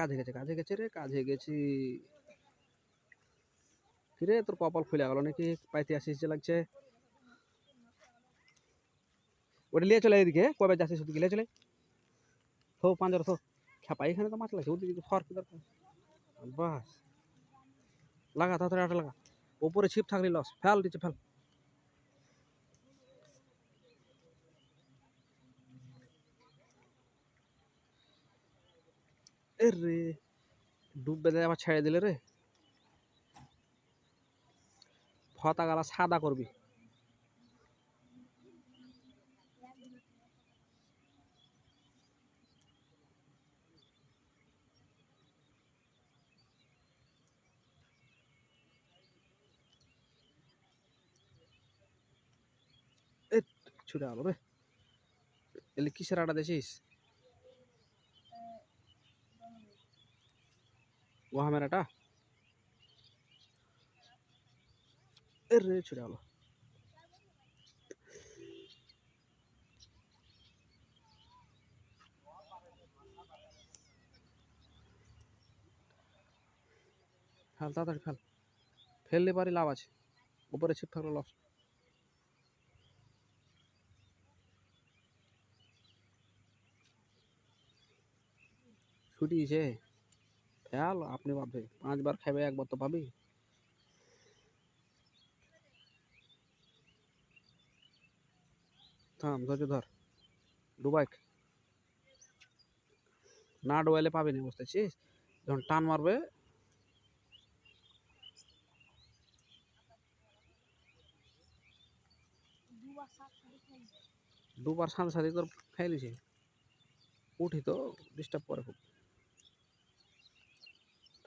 কাজে গেছে কাজে গেছে রে গেছি। কিরে তোর কপাল খুলে গেল নাকি? পাইতে আসিস যে লাগছে। ওটা নিয়ে চলে এদিকে, কবে যাচ্ছিস ওদিকে? নিয়ে চলে থো পাঁচর থো। খেপা এখানে তো মাছ লাগছে, ওদিকে ফর কি দরকার? বাস লাগা, তাড়াতাড়ি আটা লাগা। ওপরে ছিপ থাকলে লস ফেল দিচ্ছে ফেল। এ রে ডুব বেঁধে আবার ছেড়ে দিলে রে ফতা গালা সাদা করবি ছুটে আলো রে এলে কিসের আটা দেছিস গহামের আটা এ রে, ছুটে আলো ফেল, তাড়াতাড়ি ফেল। ফেললে পারি লাভ আছে। উপরে ছিপ থাকলে লস ছুটিছে ফেল আপনি পাবে পাঁচবার খাবে একবার তো পাবি। থাম, ধৈর্য ধর। ডুবাইক না ডুবাইলে পাবি না বুঝতে পারছিস যখন টান মারবে, দুবার সাথে সাথে তোর খাই উঠি তো ডিস্টার্ব করে খুব।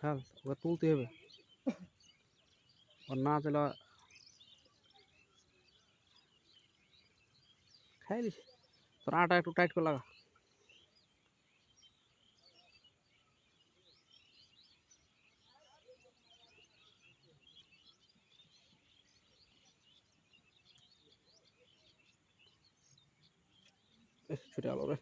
ফেল ওকে তুলতে হবে আর না চলে খাই লিছে তোর আটা একটু টাইট করে লাগা এ, ছুটে গেল রে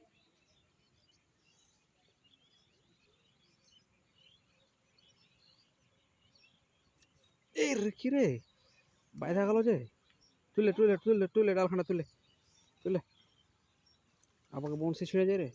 এই কি রে? বাইরে গেল যে। তুলে তুলে তুলে তুলে, ডালখানা তুলে তুলে। আমাকে বংশী ছিঁড়ে যায় রে।